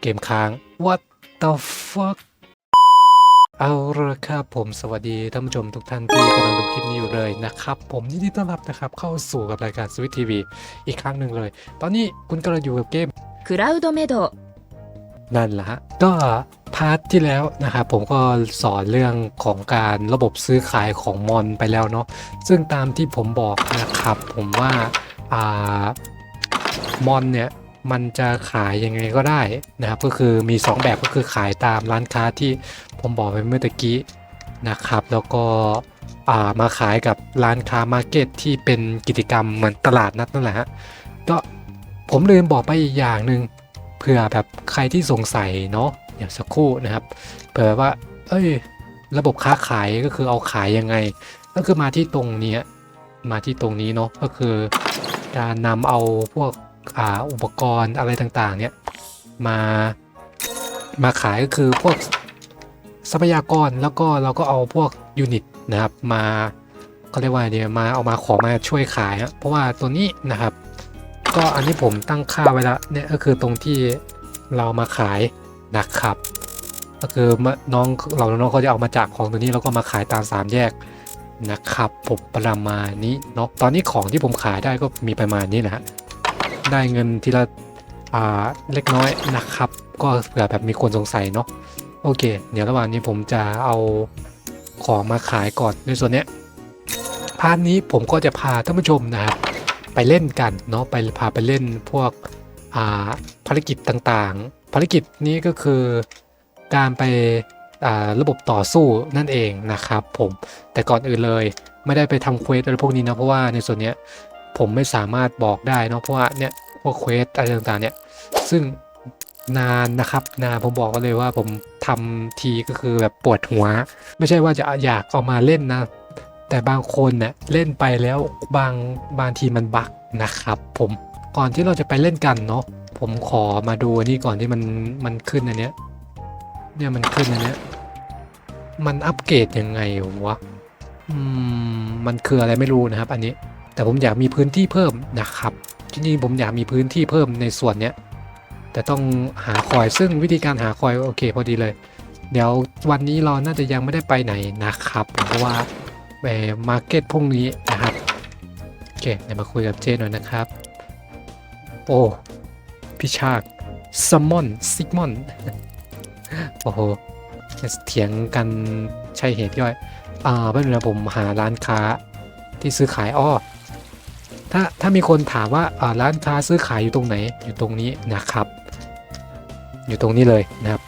เกมค้าง What the fuck เอาละครับผมสวัสดีท่านผู้ชมทุกท่านที่กำลังดูคลิปนี้อยู่เลยนะครับ ผมยินดีต้อนรับนะครับ เข้าสู่กับรายการสวิตทีวีอีกครั้งหนึ่งเลย ตอนนี้คุณกำลังอยู่กับเกม Cloud m e d นั่นละะก็พาร์ทที่แล้วนะครับผมก็สอนเรื่องของการระบบซื้อขายของมอนไปแล้วเนาะซึ่งตามที่ผมบอกนะครับผมว่าอ่ามอนเนี่ย มันจะขายยังไงก็ได้นะครับก็คือมี 2 แบบก็คือขายตามร้านค้าที่ผมบอกไปเมื่อตะกี้นะครับ แล้วก็ามาขายกับร้านค้ามาร์เก็ตที่เป็นกิจกรรมเหมือนตลาดนัดนั่นแหละฮะก็ผมลืมบอกไปอีกอย่างหนึ่งเผื่อแบบใครที่สงสัยเนาะอย่างสักครู่นะครับเผื่อว่า เอ้ย ระบบค้าขายก็คือเอาขายยังไง ก็คือมาที่ตรงนี้มาที่ตรงนี้เนาะก็คือการนำเอาพวก ออุปกรณ์อะไรต่างๆเนี่ยมามาขายก็คือพวกทรัพยากรแล้วก็เราก็เอาพวกยูนิตนะครับมาเขาเรียกว่าเนี่ยมาเอามาขอมาช่วยขายฮะเพราะว่าตัวนี้นะครับ ก็อันนี้ผมตั้งค่าไว้แล้วเนี่ยก็คือตรงที่เรามาขายนะครับ ก็คือมะน้องเราน้องเขาจะเอามาจากของตัวนี้แล้วก็มาขายตามสามแยกนะครับผมประมาณนี้เนาะตอนนี้ของที่ผมขายได้ก็มีประมาณนี้แหละฮะ ได้เงินทีละอ่าเล็กน้อยนะครับ ก็เผื่อแบบมีคนสงสัยเนาะโอเค เดี๋ยวระหว่างนี้ผมจะเอาของมาขายก่อนในส่วนเนี้ยพาร์ทนี้ผมก็จะพาท่านผู้ชมนะครับไปเล่นกันเนาะไปพาไปเล่นพวกอ่าภารกิจต่างๆ ภารกิจนี้ก็คือการไประบบต่อสู้นั่นเองนะครับผมแต่ก่อนอื่นเลยไม่ได้ไปทำเควสอะไรพวกนี้นะเพราะว่าในส่วนเนี้ย ผมไม่สามารถบอกได้เนาะเพราะว่าเนี่ยพวกเควสอะไรต่างๆเนี่ยซึ่งนานนะครับ นานผมบอกกันเลยว่าผมทำทีก็คือแบบปวดหัว ไม่ใช่ว่าจะอยากเอามาเล่นนะ แต่บางคนเนี่ยเล่นไปแล้วบางบางทีมันบั๊กนะครับ ผมก่อนที่เราจะไปเล่นกันเนาะผมขอมาดูนนี้ก่อนที่มันมันขึ้นอันเนี้ยเนี่ยมันขึ้นอันเนี้ยมันอัปเกรดยังไงวะอืมมันคืออะไรไม่รู้นะครับ อันนี้ แต่ผมอยากมีพื้นที่เพิ่มนะครับจริงๆผมอยากมีพื้นที่เพิ่มในส่วนเนี้ยแต่ต้องหาคอยซึ่งวิธีการหาคอยโอเคพอดีเลย เดี๋ยววันนี้เราน่าจะยังไม่ได้ไปไหนนะครับ เพราะว่าไปมาร์เก็ตพรุ่งนี้นะครับโอเคเดี๋ยวมาคุยกับเจหน่อยนะครับ โอ้พี่ชากซัมมอนซิกมอนโอ้โหเถียงกันใช่เหตุย่อย อ่าไม่เป็นไรผมหาร้านค้าที่ซื้อขายอ้อ ถ้าถ้ามีคนถามว่าร้านค้าซื้อขายอยู่ตรงไหนอยู่ตรงนี้นะครับ อยู่ตรงนี้เลยนะครับ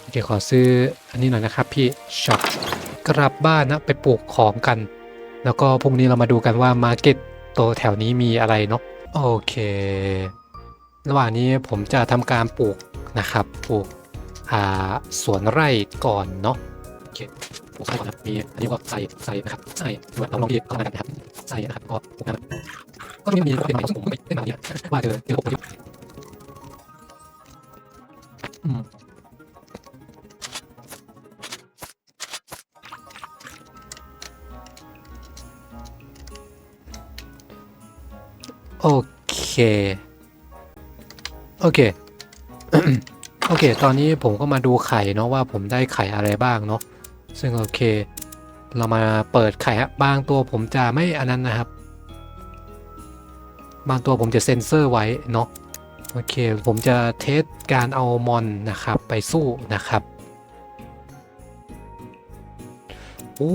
โอเคขอซื้ออันนี้หน่อยนะครับพี่ช็อปกลับบ้านนะไปปลูกของกัน แล้วก็พรุ่งนี้เรามาดูกันว่ามาร์เก็ตโตแถวนี้มีอะไรเนาะโอเค ระหว่างนี้ผมจะทำการปลูกนะครับปลูกสวนไร่ก่อนเนาะ โอเคปลูกไร่ก่อนครับมีอันนี้ก็ใส่ใส่นะครับใส่ด้วยลองลองดีเข้ามากันนะครับใส่นะครับก็ปลูกนะครับก็มีมีเป็นใหม่ซึ่งผมก็ไม่ได้มาเนี่ยว่าเจอเจอระบบที่อืมโอเค โอเค โอเค ตอนนี้ผมก็มาดูไข่เนาะว่าผมได้ไข่อะไรบ้างเนาะ ซึ่งโอเค เรามาเปิดไข่ฮะบางตัวผมจะไม่อันนั้นนะครับ บางตัวผมจะเซ็นเซอร์ไว้เนาะโอเค ผมจะเทสการเอามอนนะครับไปสู้นะครับโอ้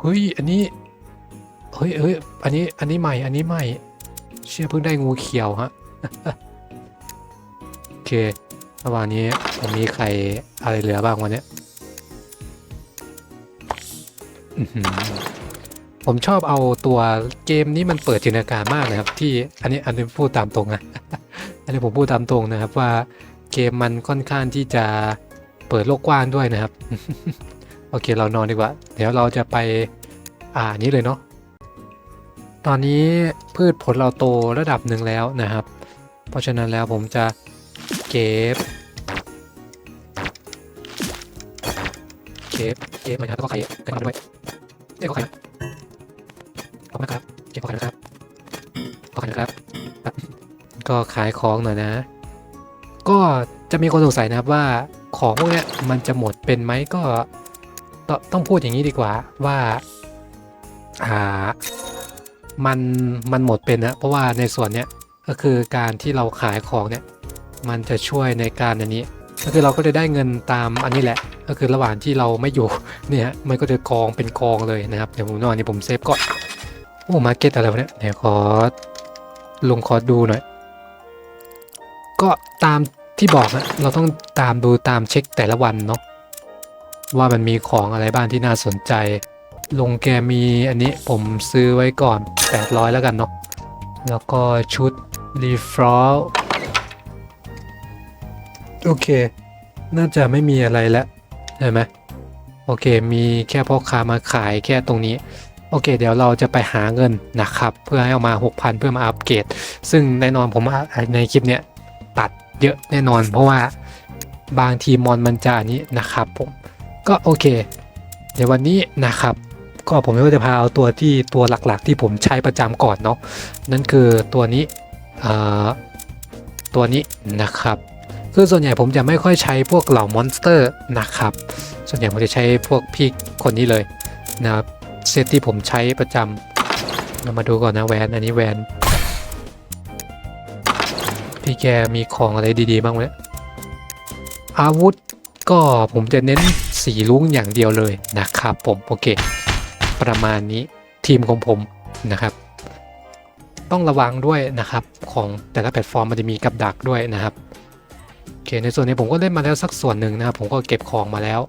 เฮ้ย อันนี้ เฮ้ยเฮ้ยอันนี้ อันนี้ใหม่ อันนี้ใหม่ เชื่อเพิ่งได้งูเขียวฮะ โอเค ระหว่างนี้ผมมีใครอะไรเหลือบ้างวันนี้ผมชอบเอาตัวเกมนี้มันเปิดจินตนาการมากเลยครับ ที่อันนี้อันนี้พูดตามตรงนะอันนี้ผมพูดตามตรงนะครับ ว่าเกมมันค่อนข้างที่จะเปิดโลกกว้างด้วยนะครับ โอเคเรานอนดีกว่า เดี๋ยวเราจะไปอ่านี้เลยเนาะตอนนี้พืชผลเราโตระดับหนึ่งแล้วนะครับ เพราะฉะนั้นแล้วผมจะ เก็บเก็บเก็บมาครับแล้วก็ไข่กันมาด้วยเก็บก็ไข่ขอบคุณครับเก็บก็ไข่นะครับขอบคุณนะครับ ก็ขายของหน่อยนะ ก็จะมีคนสงสัยนะครับว่าของพวกนี้มันจะหมดเป็นไหมก็ตต้องพูดอย่างนี้ดีกว่าว่าอ่ามันมันหมดเป็นนะเพราะว่าในส่วนเนี้ยก็คือการที่เราขายของเนี่ย มันจะช่วยในการอันนี้ ก็คือเราก็จะได้เงินตามอันนี้แหละ ก็คือระหว่างที่เราไม่อยู่เนี่ยมันก็จะกองเป็นกองเลยนะครับเดี๋ยวผมนอนนี่ผมเซฟก่อนโอ้มาเก็ตอะไรวะเนี่ยเดี๋ยวขอลงคอดูหน่อย ก็ตามที่บอกนะเราต้องตามดูตามเช็คแต่ละวันเนาะว่ามันมีของอะไรบ้างที่น่าสนใจ ลงแกมีอันนี้ผมซื้อไว้ก่อน 800 แล้วกันเนาะแล้วก็ชุดรีฟรอล โอเค น่าจะไม่มีอะไรแล้วใช่ไหมโอเค มีแค่พ่อค้ามาขายแค่ตรงนี้ โอเค เดี๋ยวเราจะไปหาเงินนะครับ เพื่อให้เอามา 6,000 เพื่อมาอัปเกรด ซึ่งแน่นอนผมในคลิปเนี้ยตัดเยอะแน่นอน เพราะว่าบางทีมอนมันจะนี้นะครับผม ก็โอเค ในวันนี้นะครับก็ผมก็จะพาเอาตัวที่ตัวหลักๆ ที่ผมใช้ประจำก่อนเนาะนั่นคือตัวนี้ตัวนี้นะครับ คือส่วนใหญ่ผมจะไม่ค่อยใช้พวกเหล่ามอนสเตอร์นะครับ ส่วนใหญ่ผมจะใช้พวกพี่คนนี้เลยนะครับเซตที่ผมใช้ประจำเรามาดูก่อนนะแวนอันนี้แวน พี่แกมีของอะไรดีๆบ้างไหมอาวุธก็ผมจะเน้นสีลุ้งอย่างเดียวเลยนะครับผมโอเค ประมาณนี้ทีมของผมนะครับ ต้องระวังด้วยนะครับของแต่ละแพลตฟอร์มมันจะมีกับดักด้วยนะครับ อเคในส่วนนี้ผมก็เล่นมาแล้วสักส่วนหนึ่งนะครับผมก็เก็บของมาแล้ว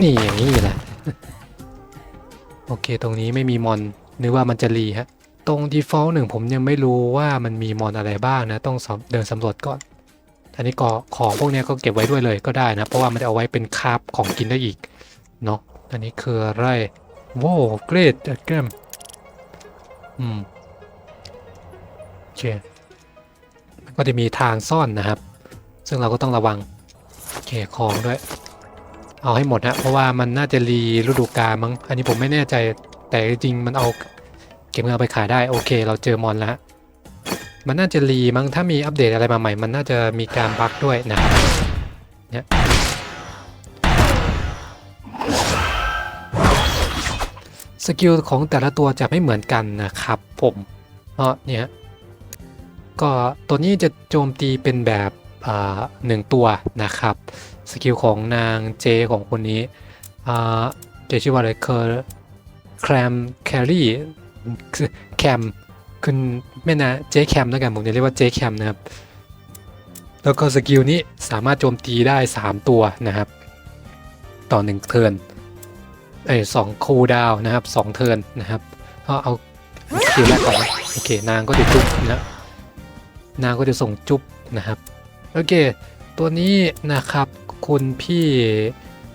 นี่อย่างนี้แหละโอเค ตรงนี้ไม่มีมอนนึกว่ามันจะรีฮะตรง default หนึ่งผมยังไม่รู้ว่ามันมีมอนอะไรบ้างนะ ต้องเดินสำรวจก่อนอันนี้ก็ของพวกนี้ก็เก็บไว้ด้วยเลยก็ได้นะ เพราะว่ามันจะเอาไว้เป็นคาบของกินได้อีกเนาะอันนี้คืออะไรโว้เกรดเกมอืมโอเคก็จะมีทางซ่อนนะครับ ซึ่งเราก็ต้องระวังโอเคของด้วย เอาให้หมดนะเพราะว่ามันน่าจะรีฤดูกาลมั้งอันนี้ผมไม่แน่ใจแต่จริงมันเอาเก็บเงินเอาไปขายได้โอเค เราเจอมอนแล้วมันน่าจะรีมั้งถ้ามีอัปเดตอะไรมาใหม่ มันน่าจะมีการบั๊กด้วยนะเนี่ยสกิลของแต่ละตัวจะไม่เหมือนกันนะครับผมเพราะเนี่ยก็ตัวนี้จะโจมตีเป็นแบบ หนึ่งตัวนะครับ สกิลของนางเจของคนนี้เจชื่อว่าอะไรเคอร์แคมแครี่แคมคุณไม่นะเจแคมแล้วกันผมจะเรียกว่าเจแคมนะครับ แล้วก็สกิลนี้สามารถโจมตีได้ 3 ตัวนะครับ ต่อ 1 เทิร์นเอ้สองคูลดาวนะครับสองเทิร์นนะครับก็เอาสกิลแรกก่อนนะโอเคนางก็จะจุ๊บนะนางก็จะส่งจุ๊บนะครับ โอเค ตัวนี้นะครับคุณพี่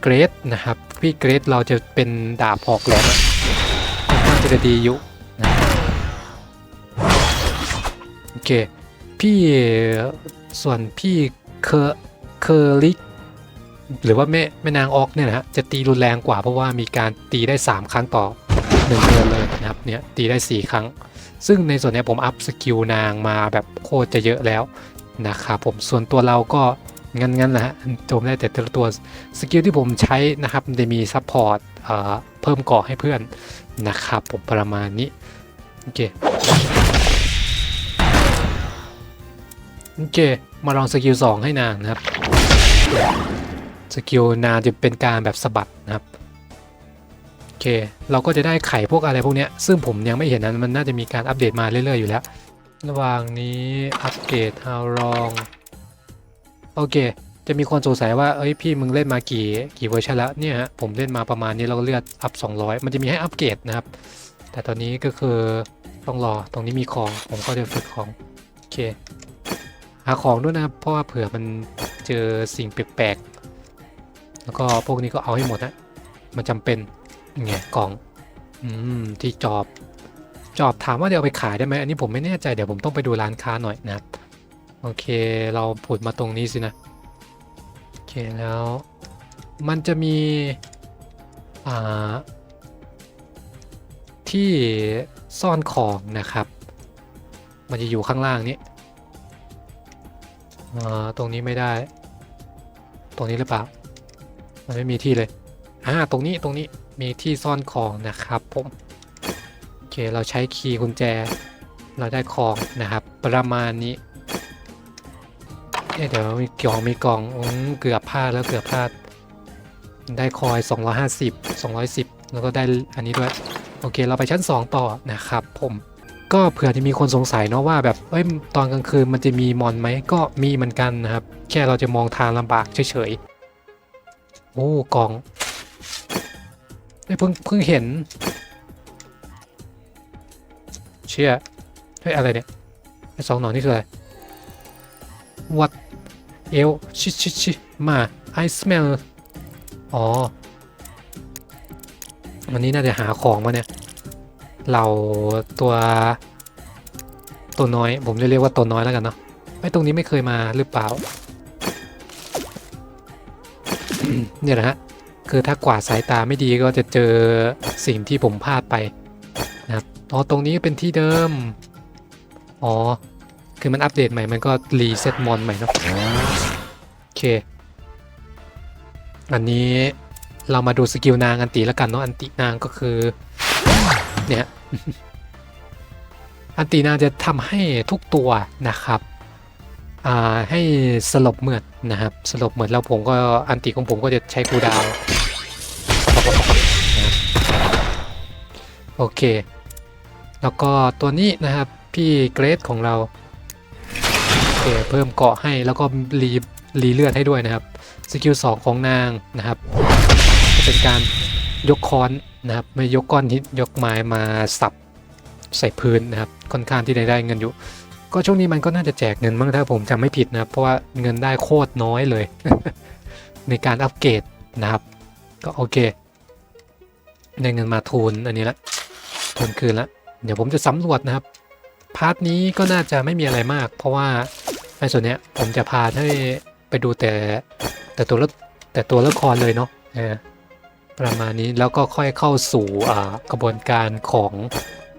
เกรดนะครับ พี่เกรดเราจะเป็นดาบหอกแหลมอะค่อนข้าจะดีอยู่นะโอเค พี่ส่วนพี่เคอร์เคอร์ลิกหรือว่าแม่แม่นางออกเนี่ยนะฮะจะตีรุนแรงกว่าเพราะว่ามีการตีได้ 3 ครั้งต่อหนึ่งเดือนเลยนะครับเนี่ยตีได้ 4 ครั้ง ซึ่งในส่วนนี้ผมอัพสกิลนางมาแบบโคตรจะเยอะแล้ว นะครับผมส่วนตัวเราก็งั้นๆแหละฮะโจมได้แต่ละตัวสกิลที่ผมใช้นะครับจะมีซัพพอร์ตเพิ่มเกาะให้เพื่อนนะครับผมประมาณนี้โอเคโอเคมาลองสกิล2ให้นางนะครับสกิลนางจะเป็นการแบบสะบัดนะครับโอเคเราก็จะได้ไข่พวกอะไรพวกเนี้ยซึ่งผมยังไม่เห็นนั้นมันน่าจะมีการอัปเดตมาเรื่อยๆอยู่แล้ว ระหว่างนี้อัปเกรด how long โอเค จะมีคนสงสัยว่าเอ้ยพี่มึงเล่นมากี่กี่เวอร์ชันแล้วเนี่ยฮะผมเล่นมาประมาณนี้เราก็เลือดอัพ 200 มันจะมีให้อัปเกรดนะครับ แต่ตอนนี้ก็คือต้องรอตรงนี้มีของผมก็จะฝึกของโอเคหาของด้วยนะครับเพราะว่าเผื่อมันเจอสิ่งแปลกๆแล้วก็พวกนี้ก็เอาให้หมดนะมันจำเป็นไงกล่องอืมที่จอบ จอบถามว่าเดี๋ยวเอาไปขายได้ไหมอันนี้ผมไม่แน่ใจเดี๋ยวผมต้องไปดูร้านค้าหน่อยนะครับโอเคเราผุดมาตรงนี้สินะโอเคแล้วมันจะมีอ่าที่ซ่อนของนะครับ มันจะอยู่ข้างล่างนี้อ่าตรงนี้ไม่ได้ ตรงนี้หรือเปล่า มันไม่มีที่เลยอ่าตรงนี้ตรงนี้มีที่ซ่อนของนะครับผม เค เราใช้คีย์กุญแจ เราได้ของนะครับ ประมาณนี้เเดี๋ยวมีกล่องมีกล่องอเกือบพลาดแล้วเกือบพลาด ได้คอย 250 210 แล้วก็ได้อันนี้ด้วย โอเค เราไปชั้น 2 ต่อนะครับผมก็เผื่อจะมีคนสงสัยเนาะว่าแบบเอ้ยตอนกลางคืนมันจะมีมอนไหมก็มีเหมือนกันนะครับ แค่เราจะมองทางลำบากเฉยๆโอ้กล่องเพิ่งเพิ่งเห็น เชื่อเฮ้ยอะไรเนี่ยไอ้สองหนอนนี่คืออะไร what เอลชิชิชิมา I smell อ๋อวันนี้น่าจะหาของมาเนี่ย เราตัวตัวน้อย ผมจะเรียกว่าตัวน้อยแล้วกันเนาะไอ้ตรงนี้ไม่เคยมาหรือเปล่า เนี่ยนะฮะ คือถ้ากวาดสายตาไม่ดีก็จะเจอสิ่งที่ผมพลาดไปนะครับ อ๋อตรงนี้เป็นที่เดิม อ๋อ คือมันอัปเดตใหม่ มันก็รีเซ็ตมอนใหม่เนาะโอเค อันนี้เรามาดูสกิลนางอันติแล้วกันเนาะ อันตินางก็คือ เนี่ย อันตีนางจะทำให้ทุกตัวนะครับ อ่า ให้สลบเหมือดนะครับ สลบเหมือดแล้วผมก็อันติของผมก็จะใช้คูดาว โอเค แล้วก็ตัวนี้นะครับพี่เกรดของเราโอเคเพิ่มเกาะให้แล้วก็รีรีเลือดให้ด้วยนะครับสกิลสองของนางนะครับจะเป็นการยกค้อนนะครับไม่ยกก้อนหินยกไม้มาสับใส่พื้นนะครับค่อนข้างที่ได้ได้เงินอยู่ ก็ช่วงนี้มันก็น่าจะแจกเงินมั้งถ้าผมจำไม่ผิดนะเพราะว่าเงินได้โคตรน้อยเลย ในการอัปเกรดนะครับ ก็โอเค ได้เงินมาทูนอันนี้ละทูนคืนละ เดี๋ยวผมจะสำรวจนะครับ พาร์ทนี้ก็น่าจะไม่มีอะไรมาก เพราะว่าในส่วนเนี้ยผมจะพาให้ไปดูแต่แต่ตัวละแต่ตัวละครเลยเนาะประมาณนี้แล้วก็ค่อยเข้าสู่กระบวนการของ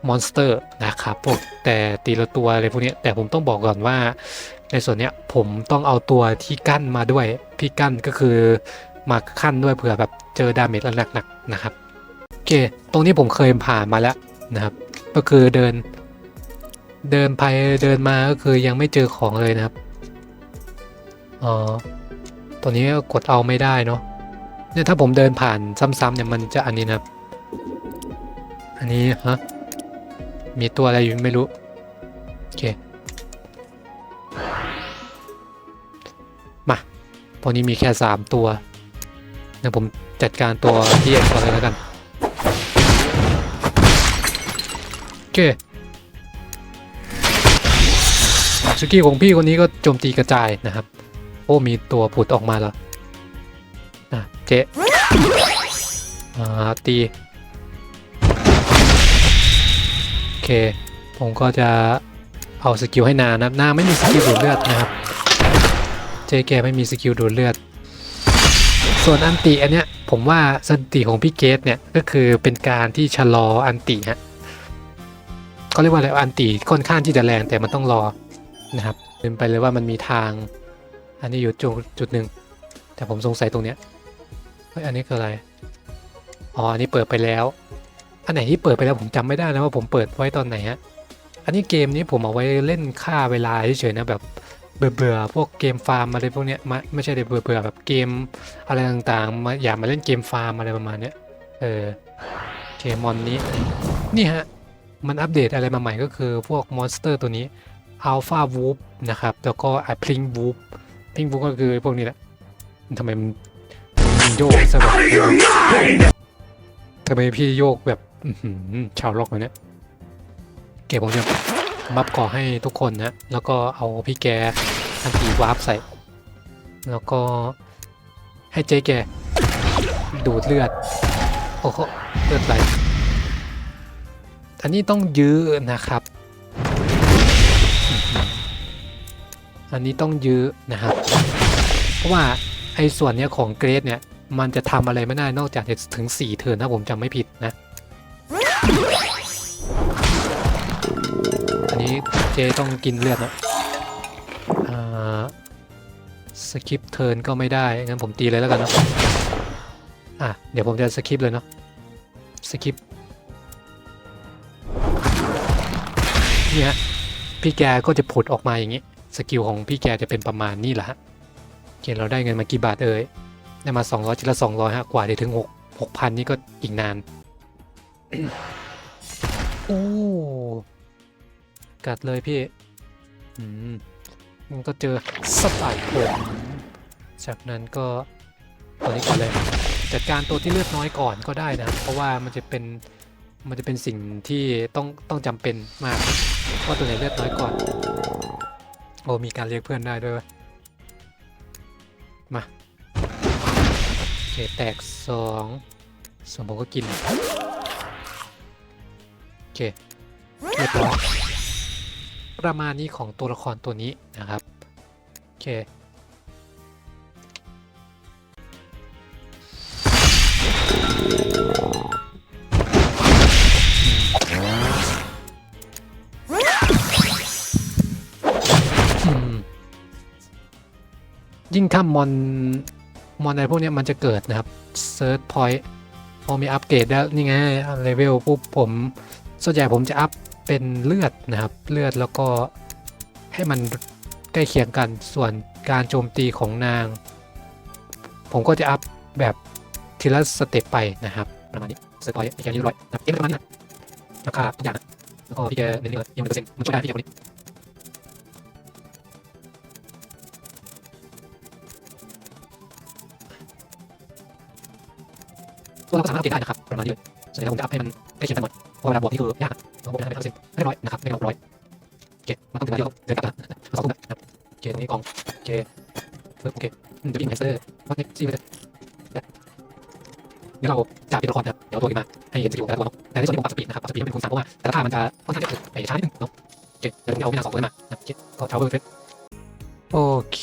มอนสเตอร์นะครับพวกแต่ตีละตัวอะไรพวกนี้แต่ผมต้องบอกก่อนว่า ในส่วนเนี้ยผมต้องเอาตัวที่กั้นมาด้วยพี่กั้นก็คือมาขั้นด้วยเผื่อแบบเจอดาเมจหนักๆนะครับโอเค ตรงนี้ผมเคยผ่านมาแล้วนะครับ ก็คือเดิน เดินไปเดินมาก็คือยังไม่เจอของเลยนะครับ อ๋อ ตัวนี้กดเอาไม่ได้เนาะ เนี่ยถ้าผมเดินผ่านซ้ำๆเนี่ยมันจะอันนี้นะครับ อันนี้ฮะ มีตัวอะไรอยู่ไม่รู้ โอเค มาตอนนี้มีแค่สามตัวเดี๋ยวผมจัดการตัวที่เอ็นก่อนเลยแล้วกัน เคสกิลของพี่คนนี้ก็โจมตีกระจายนะครับ โอ้มีตัวผุดออกมาแล้วอะเจ๊อ่าตีโอเค ผมก็จะเอาสกิลให้นานะนาไม่มีสกิลดูดเลือดนะครับ เจ๊แกไม่มีสกิลดูดเลือด ส่วนอันติอันเนี้ยผมว่าสันติของพี่เกตเนี่ยก็คือเป็นการที่ชะลออันติฮะ เขาเรียกว่าอะไรอันติค่อนข้างที่จะแรงแต่มันต้องรอนะครับลืมไปเลยว่ามันมีทาง อันนี้อยู่จุดจุดหนึ่งแต่ผมสงสัยตรงเนี้ยเฮ้ยอันนี้คืออะไรอ๋ออันนี้เปิดไปแล้ว อันไหนที่เปิดไปแล้วผมจำไม่ได้นะว่าผมเปิดไว้ตอนไหนฮะอันนี้เกมนี้ผมเอาไว้เล่นฆ่าเวลาเฉยๆนะแบบเบื่อๆพวกเกมฟาร์มอะไรพวกเนี้ยมาไม่ใช่เบื่อเบื่อๆแบบเกมอะไรต่างๆมาอยากมาเล่นเกมฟาร์มอะไรประมาณเนี้ยเออเกมมอนนี้นี่ฮะ มันอัปเดตอะไรมาใหม่ก็คือพวกมอนสเตอร์ตัวนี้อัลฟาวูฟนะครับ แล้วก็ไอพลิงวูฟพลิงวูฟก็คือพวกนี้แหละทำไมมันโยกซะแบบทำไมพี่โยกแบบชาวล็อกเลยเนี่ยเก็บผมจะบัฟก่อให้ทุกคนนะ แล้วก็เอาพี่แกอันตีวาร์ปใส่ แล้วก็ให้เจ๊แกดูดเลือด โอ้โหเลือดไหล อันนี้ต้องยื้อนะครับ อันนี้ต้องยื้อนะครับ เพราะว่าไอ้ส่วนเนี้ยของเกรดเนี่ย มันจะทำอะไรไม่ได้นอกจากจะถึง 4 เทิร์นถ้าผมจำไม่ผิดนะ อันนี้เจต้องกินเลือดนะสคิปเทิร์นก็ไม่ได้ งั้นผมตีเลยแล้วกันเนาะอะ เดี๋ยวผมจะสคิปเลยเนาะสคิป นี่ยฮะพี่แกก็จะผุดออกมาอย่างนี้ สกิลของพี่แกจะเป็นประมาณนี้แหละฮะโอเคเราได้เงินมากี่บาทเอ่ยได้มา 200ชิ้นละ200ฮะกว่าจะถึง6 6,000 นี่ก็อีกนานโอ้กัดเลยพี่อืมมันก็เจอสไตล์ผมจากนั้นก็ตัวนี้ก่อนเลย จัดการตัวที่เลือดน้อยก่อนก็ได้นะ เพราะว่ามันจะเป็นมันจะเป็นสิ่งที่ต้องต้องจำเป็นมาก ว่าตัวไหนเลือดน้อยก่อนโอ้มีการเรียกเพื่อนได้ด้วยมาโอเคแตกสองสองผมก็กิน โอเคเรียบร้อยประมาณนี้ของตัวละครตัวนี้นะครับ โอเค ยิ่งถ้ามอนมอนอะไรพวกนี้มันจะเกิดนะครับเซิร์ชพอยต์พอมีอัปเกรดแล้วนี่ไงเลเวลปุ๊บผม ส่วนใหญ่ผมจะอัพเป็นเลือดนะครับ เลือดแล้วก็ให้มันใกล้เคียงกันส่วนการโจมตีของนาง ผมก็จะอัพแบบทีละสเต็ปไปนะครับประมาณนี้เซิร์ชพอยต์พี่แกยี่ร้อยนะเอ็มประมาณนี้นะราคาทุกอย่างนะแล้วก็พี่แกเน้นๆยังเปอร์เซ็นต์มันช่วยได้พี่แกคนนี้ ตัวเราก็สามารถอัปเกรดได้นะครับประมาณนี้เลยส่วนใหญ่ผมจะอัพให้มันใกล้เคียงกันหมดเพราะเวลาบวกนี่คือยากเราบวกได้เปอร์เซ็นต์เรียร้อยนะครับเรียบร้อยโอเคมันต้องถึงเวลาที่เราเดินกลับแล้วสองทุ่มนะครับโอเคตรงนี้กองโอเคเพิ่มโอเคอืมเดี๋ยวพี่อินเวสเตอร์วัดนี่ซีไปเลยเดี๋ยวเราจะเป็นละครนะครับเดี๋ยวเอาตัวนี้มาให้เห็นสกิลแต่ละตัวเนาะแต่ในส่วนนี้ผมปรับสปีดนะครับปรับสปีดให้เป็นคูณสามเพราะว่าแต่ละท่ามันจะค่อนข้างจะไปช้านิดนึงเนาะโอเคเดี๋ยวผมจะเอาวินาสองตัวนี้มานะโอเคก็ทาวเวอร์เฟสโอเค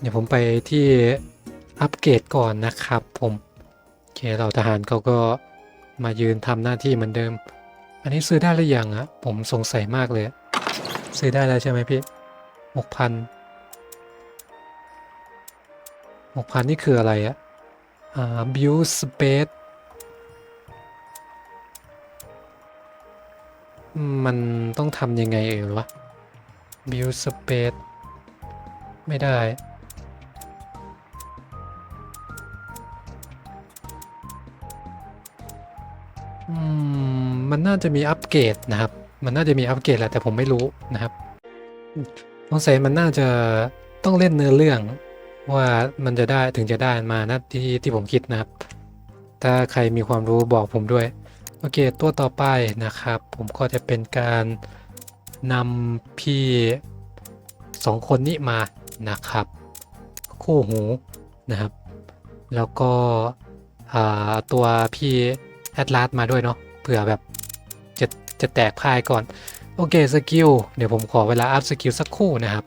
เดี๋ยวผมไปที่อัปเกรดก่อนนะครับผม เคเราทหารเขาก็มายืนทำหน้าที่เหมือนเดิม อันนี้ซื้อได้หรือยังอะผมสงสัยมากเลย ซื้อได้แล้วใช่ไหมพี่หกพันหกพันนี่คืออะไรอะอ่า build space มันต้องทำยังไงเอ่ยวะ build space ไม่ได้ มันน่าจะมีอัปเกรดนะครับ มันน่าจะมีอัปเกรดแหละแต่ผมไม่รู้นะครับสงสัยมันน่าจะต้องเล่นเนื้อเรื่องว่ามันจะได้ถึงจะได้มานะที่ที่ผมคิดนะครับ ถ้าใครมีความรู้บอกผมด้วย โอเค ตัวต่อไปนะครับ ผมก็จะเป็นการนำพี่สองคนนี้มานะครับ คู่หูนะครับ แล้วก็อ่าตัวพี่ แอดลาสมาด้วยเนาะเผื่อแบบจะจะแตกพายก่อน โอเคสกิลเดี๋ยวผมขอเวลาอัพสกิลสักครู่นะครับ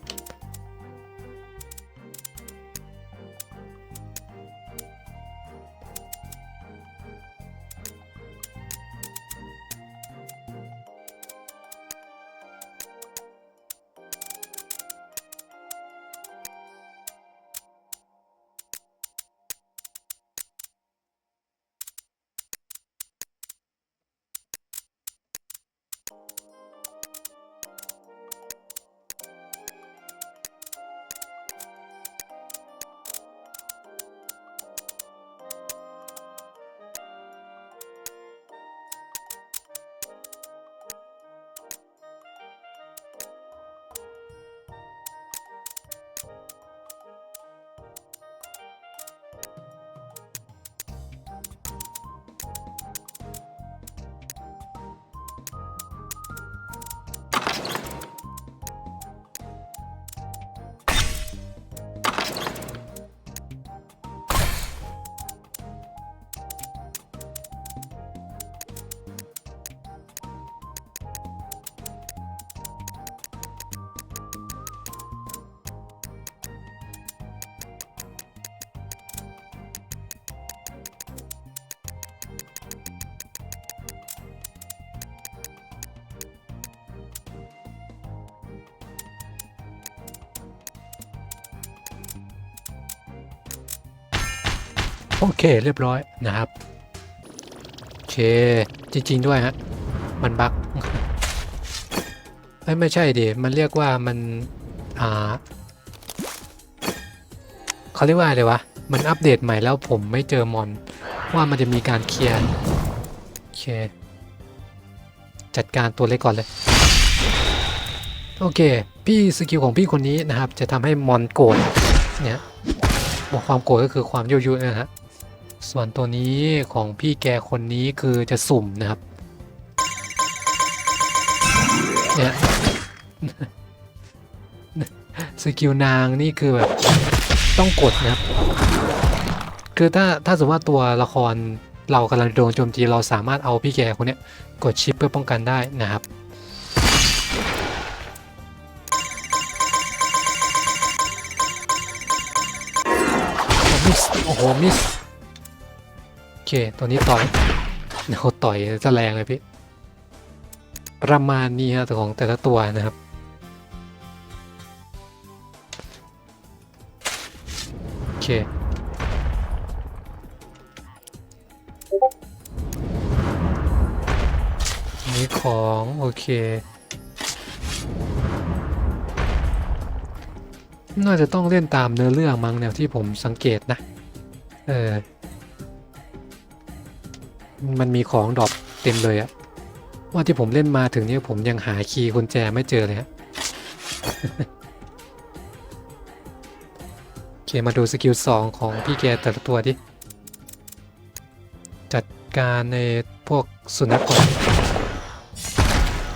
โอเคเรียบร้อยนะครับโอเคจริง ๆ ด้วยฮะมันบักเอ้ยไม่ใช่ดิมันเรียกว่ามันอ่าเขาเรียกว่าอะไรวะมันอัปเดตใหม่แล้วผมไม่เจอมอน ว่ามันจะมีการเคลียร์โอเค จัดการตัวเล็กก่อนเลย โอเค พี่สกิลของพี่คนนี้นะครับ จะทำให้มอนโกรธเนี่ยบอกความโกรธก็คือความยั่วยุนะฮะ ส่วนตัวนี้ของพี่แกคนนี้คือจะสุ่มนะครับเนี่ยสกิลนางนี่คือแบบต้องกดนะครับ คือถ้าถ้าสมมติว่าตัวละครเรากำลังโดนโจมตีเราสามารถเอาพี่แกคนนี้กดชิปเพื่อป้องกันได้นะครับมิสโอ้โหมิส เคตัวนี้ต่อยเขาต่อยจะแรงเลยพี่ ประมาณนี้ฮะแต่ของแต่ละตัวนะครับ โอเคนี่ของ โอเค น่าจะต้องเล่นตามเนื้อเรื่องมั้งแนวที่ผมสังเกตนะ เออ มันมีของดรอปเต็มเลยอะว่าที่ผมเล่นมาถึงนี้ผมยังหาคีย์กุญแจไม่เจอเลยฮะโอเคมาดูสกิลสองของพี่แกแต่ละตัวดิ จัดการในพวกสุนัขก่อน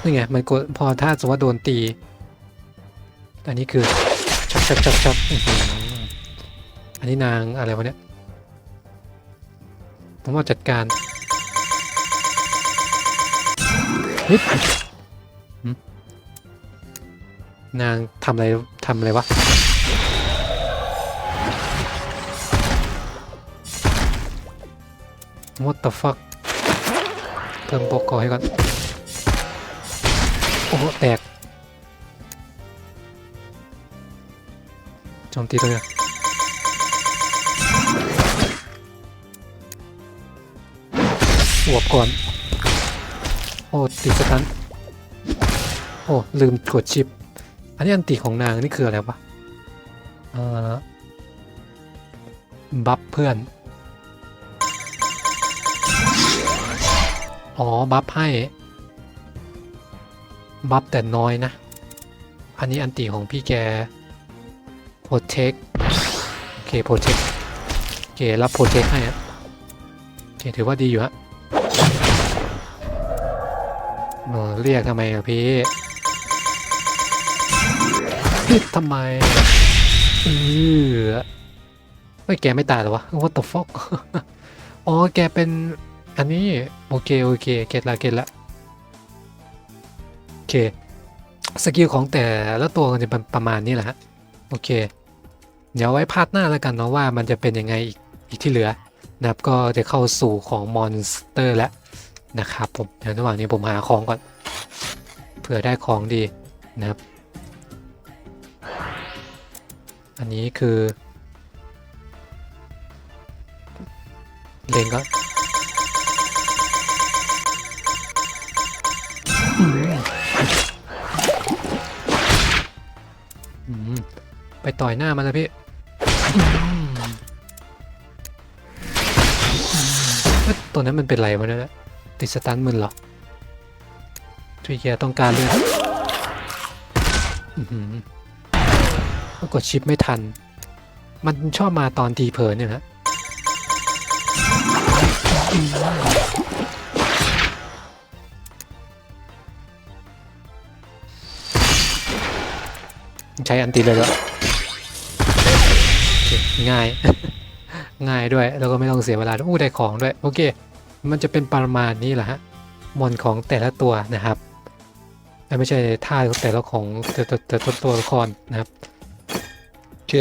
นี่ไงมันกดพอถ้าสมมติว่าโดนตี อันนี้คือช็อตช็อตช็อตช็อตอื้อหืออันนี้นางอะไรวะเนี่ยผมว่าจัดการ ฮึบหึนางทำอะไรทำอะไรวะ What the fuck เพิ่มโปกกอให้ก่อน โอ้โหแตกโจมตีตัวเนี้ยสวบก่อน อ้ติดสตันโอ้ลืมกดชิป อันนี้อันติของนางนี่คืออะไรวะเอ่อบัฟเพื่อน อ๋อ บัฟให้ บัฟแต่น้อยนะ อันนี้อันติของพี่แกโปรเทคโอเคโปรเทคโอเครับโปรเทคให้อะโอเคถือว่าดีอยู่ฮะ เออเรียกทำไมอะพี่พี่ทำไมเออไม่แกไม่ตายหรอวะ what the fuck อ๋อแกเป็นอันนี้ โอเค โอเค เก็ตละเก็ตละโอเค สกิลของแต่ละตัวก็จะเป็นประมาณนี้แหละฮะ โอเค เดี๋ยวไว้พาร์ทหน้าแล้วกันเนาะว่ามันจะเป็นยังไงอีกอีกที่เหลือนะครับก็จะเข้าสู่ของมอนสเตอร์แล้ว นะครับผมเดี๋ยวระหว่างนี้ผมหาของก่อนเผื่อได้ของดีนะครับ อันนี้คือเลงก็ไปต่อยหน้ามันนะพี่อืมเอ้ยตัวนั้นมันเป็นไรวะเนี่ย ติดสตันมึนเหรอทวีเกียร์ต้องการเลือดอื้อกดชิปไม่ทัน มันชอบมาตอนตีเพลินเนี่ยนะใช้อันตีเลยเหรอง่าย ง่ายด้วย แล้วก็ไม่ต้องเสียเวลาอู้ได้ของด้วย โอเค มันจะเป็นประมาณนี้แหละฮะมอนของแต่ละตัวนะครับไม่ใช่ท่าของแต่ละของแต่แต่แต่แต่ตัวละครนะครับโอเค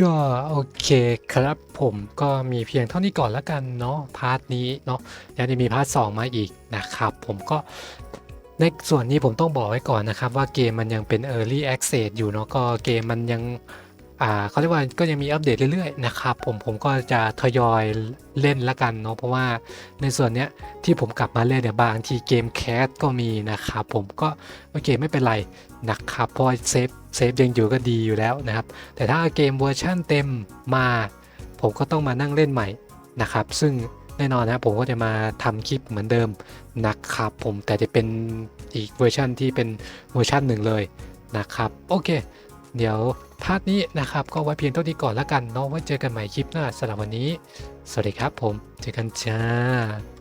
ก็โอเคครับผมก็มีเพียงเท่านี้ก่อนแล้วกันเนาะพาร์ทนี้เนาะยังจะมีพาร์ทสองมาอีกนะครับ ผมก็ในส่วนนี้ผมต้องบอกไว้ก่อนนะครับ ว่าเกมมันยังเป็น Early Access อยู่เนาะก็เกมมันยัง อ่าเขาเรียกว่าก็ยังมีอัปเดตเรื่อยๆนะครับผมผมก็จะทยอยเล่นละกันเนาะเพราะว่าในส่วนเนี้ยที่ผมกลับมาเล่นเนี่ยบางทีเกมแคสก็มีนะครับผมก็โอเคไม่เป็นไรนะครับเพราะเซฟเซฟยังอยู่ก็ดีอยู่แล้วนะครับ แต่ถ้าเกมเวอร์ชั่นเต็มมา ผมก็ต้องมานั่งเล่นใหม่นะครับ ซึ่งแน่นอนนะผมก็จะมาทำคลิปเหมือนเดิมนะครับผมแต่จะเป็นอีกเวอร์ชันที่เป็นเวอร์ชันหนึ่งเลยนะครับโอเค เดี๋ยวพาร์ทนี้นะครับก็ไว้เพียงเท่านี้ก่อนแล้วกันเนาะไว้เจอกันใหม่คลิปหน้าสำหรับวันนี้ สวัสดีครับผม เจอกันจ้า